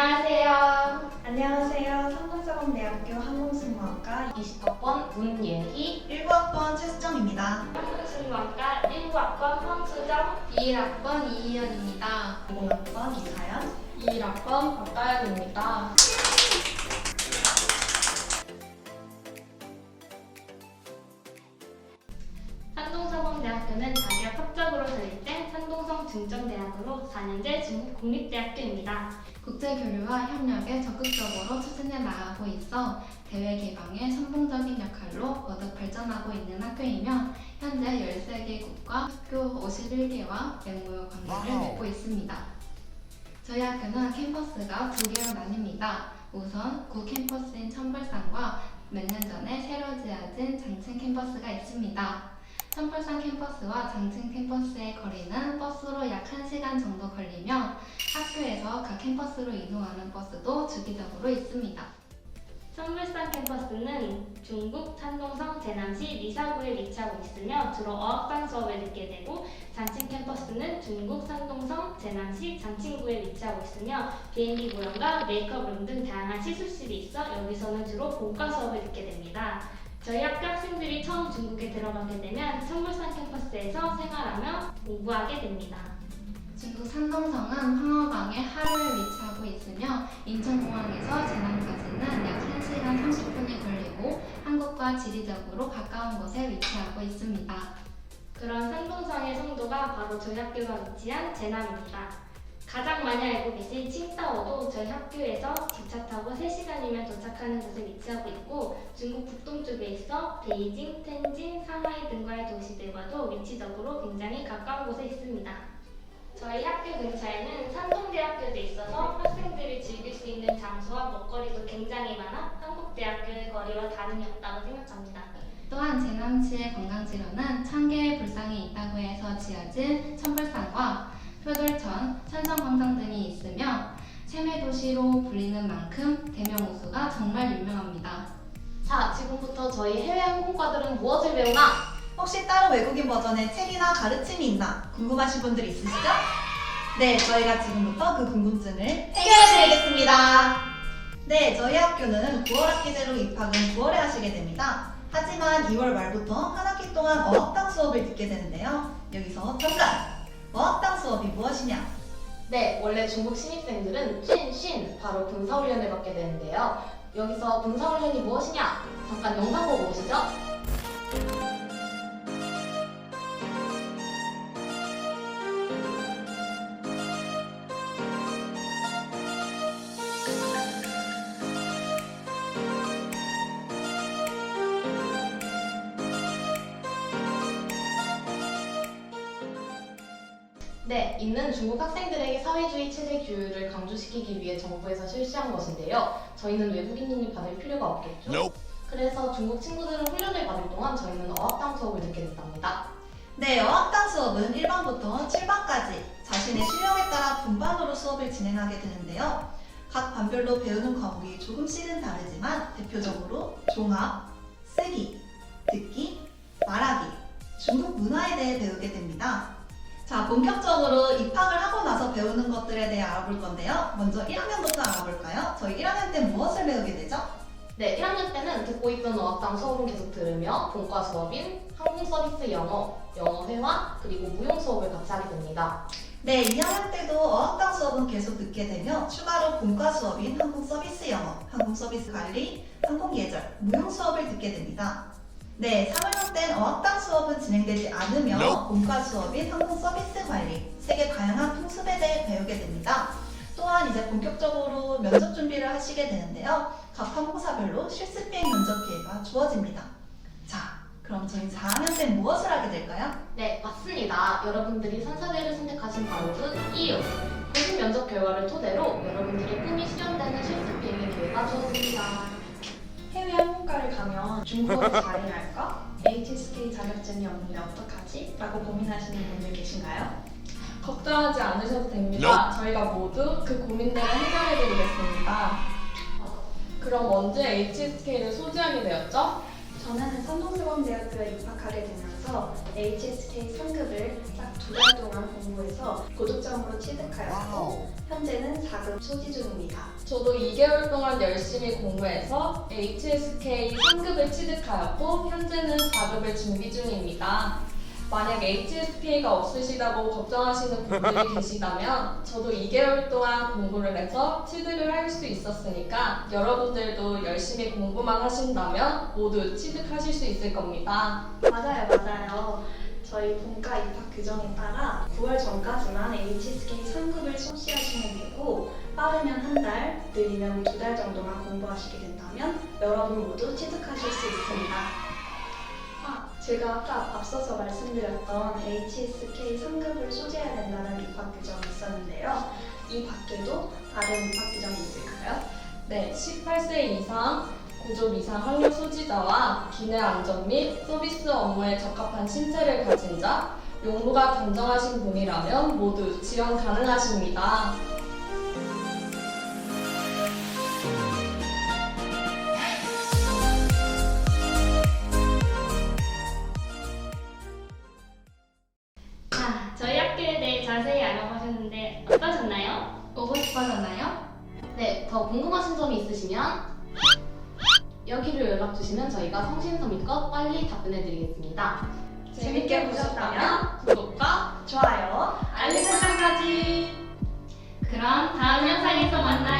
안녕하세요. 안녕하세요. 삼성사범대학교 항공승무학과 20학번 문예희, 19학번 최수정입니다. 한국신문과 1학번 황수정, 21학번 이희연입니다. 20학번 이사연. 21학번 박다연입니다. 산동사범대학교는 자격 들릴 때 산동성 중점대학으로 4년제 중국 국립대학교입니다. 국제 교류와 협력에 적극적으로 추진해 나가고 있어 대외 개방에 선봉적인 역할로 거듭 발전하고 있는 학교이며 현재 13개국과 학교 51개와 맹무역 관계를 맺고 있습니다. 저희 학교는 캠퍼스가 두 개로 나뉩니다. 우선 구 캠퍼스인 천벌산과 몇 년 전에 새로 지어진 장층 캠퍼스가 있습니다. 천벌산 캠퍼스와 장층 캠퍼스의 거리는 버스로 약 1시간 정도 걸리며 학교에서 각 캠퍼스로 이동하는 버스도 주기적으로 있습니다. 선물산 캠퍼스는 중국 산동성 제남시 리사구에 위치하고 있으며 주로 어학당 수업을 듣게 되고 장칭 캠퍼스는 중국 산동성 제남시 장칭구에 위치하고 있으며 비행기 무용과 메이크업룸 등 다양한 시술실이 있어 여기서는 주로 본과 수업을 듣게 됩니다. 저희 학교 학생들이 처음 중국에 들어가게 되면 선물산 캠퍼스에서 생활하며 공부하게 됩니다. 중국 산동성은 황허강의 하루에 위치하고 있으며 인천공항에서 제남까지는 약 1시간 30분이 걸리고 한국과 지리적으로 가까운 곳에 위치하고 있습니다. 그런 산동성의 성도가 바로 저희 학교가 위치한 제남입니다. 가장 많이 알고 계신 칭다오도 저희 학교에서 기차 타고 3시간이면 도착하는 곳에 위치하고 있고 중국 북동쪽에 있어 베이징, 텐진, 상하이 등과의 도시들과도 위치적으로 굉장히 가까운 곳에 있습니다. 저희 학교 근처에는 산동대학교도 있어서 학생들이 즐길 수 있는 장소와 먹거리도 굉장히 많아 한국대학교의 거리와 다름이 없다고 생각합니다. 또한 제남시의 관광지로는 천 개의 불상이 있다고 해서 지어진 천불상과 표돌천, 천성광장 등이 있으며 세매도시로 불리는 만큼 대명호수가 정말 유명합니다. 자, 지금부터 저희 해외 항공과들은 무엇을 배우나? 혹시 따로 외국인 버전의 책이나 가르침이 있나 궁금하신 분들 있으시죠? 네, 저희가 지금부터 그 궁금증을 해결해드리겠습니다. 네, 저희 학교는 9월 학기제로 입학은 9월에 하시게 됩니다. 하지만 2월 말부터 한 학기 동안 어학당 수업을 듣게 되는데요. 여기서 잠깐! 어학당 수업이 무엇이냐? 네, 원래 중국 신입생들은 쉰쉰 바로 군사훈련을 받게 되는데요. 여기서 군사훈련이 무엇이냐? 잠깐 영상 보고 오시죠. 네, 이는 중국 학생들에게 사회주의 체제 규율을 강조시키기 위해 정부에서 실시한 것인데요. 저희는 외국인이 받을 필요가 없겠죠? Nope. 그래서 중국 친구들은 훈련을 받을 동안 저희는 어학당 수업을 듣게 됐답니다. 네, 어학당 수업은 1반부터 7반까지 자신의 실력에 따라 분반으로 수업을 진행하게 되는데요. 각 반별로 배우는 과목이 조금씩은 다르지만 대표적으로 종합, 쓰기, 듣기, 말하기, 중국 문화에 대해 배우게 됩니다. 자, 본격적으로 입학을 하고 나서 배우는 것들에 대해 알아볼 건데요. 먼저 1학년부터 알아볼까요? 저희 1학년 때 무엇을 배우게 되죠? 네, 1학년 때는 듣고 있던 어학당 수업은 계속 들으며 본과 수업인 항공 서비스 영어, 영어 회화, 그리고 무용 수업을 같이 하게 됩니다. 네, 2학년 때도 어학당 수업은 계속 듣게 되며 추가로 본과 수업인 항공 서비스 영어, 항공 서비스 관리, 항공 예절, 무용 수업을 듣게 됩니다. 네, 3학년 땐 어학당 수업은 진행되지 않으며 Nope. 본과 수업인 항공 서비스 관리, 세계 다양한 풍습에 대해 배우게 됩니다. 또한 이제 본격적으로 면접 준비를 하시게 되는데요. 각 항공사별로 실습 비행 면접 기회가 주어집니다. 자, 그럼 저희 4학년 땐 무엇을 하게 될까요? 네, 맞습니다. 여러분들이 산사대를 선택하신 바로는 이유. 고급 면접 결과를 토대로 여러분들의 꿈이 실현되는 실습 비행의 기회가 주어집니다. 항공과를 가면 중국어를 잘해야 할까? HSK 자격증이 없는데 어떡하지? 라고 고민하시는 분들 계신가요? 걱정하지 않으셔도 됩니다. 저희가 모두 그 고민들을 해결해드리겠습니다. 그럼 언제 HSK를 소지하게 되었죠? 저는 산동수범대학교에 입학하게 되면서 HSK 3급을 딱 두 달 동안 공부해서 고득점으로 취득하였고 현재는 4급 소지 중입니다. 저도 2개월 동안 열심히 공부해서 HSK 3급을 취득하였고 현재는 4급을 준비 중입니다. 만약 HSK가 없으시다고 걱정하시는 분들이 계시다면 저도 2개월 동안 공부를 해서 취득을 할 수 있었으니까 여러분들도 열심히 공부만 하신다면 모두 취득하실 수 있을 겁니다. 맞아요, 맞아요. 저희 본과 입학 규정에 따라 9월 전까지만 HSK 3급을 소시하시면 되고 빠르면 한 달, 느리면 두 달 정도만 공부하시게 된다면 여러분 모두 취득하실 수 있습니다. 아, 제가 아까 앞서서 말씀드렸던 HSK 3급을 소지해야 된다는 입학 규정이 있었는데요. 이 밖에도 다른 입학 규정이 있을까요? 네, 18세 이상 고졸 이상 학력 소지자와 기내 안전 및 서비스 업무에 적합한 신체를 가진 자, 용부가 단정하신 분이라면 모두 지원 가능하십니다. 더 궁금하신 점이 있으시면 여기로 연락 주시면 저희가 성심성의껏 빨리 답변해 드리겠습니다. 재밌게 보셨다면 구독과 좋아요, 알림 설정까지! 그럼 다음 영상에서 만나요.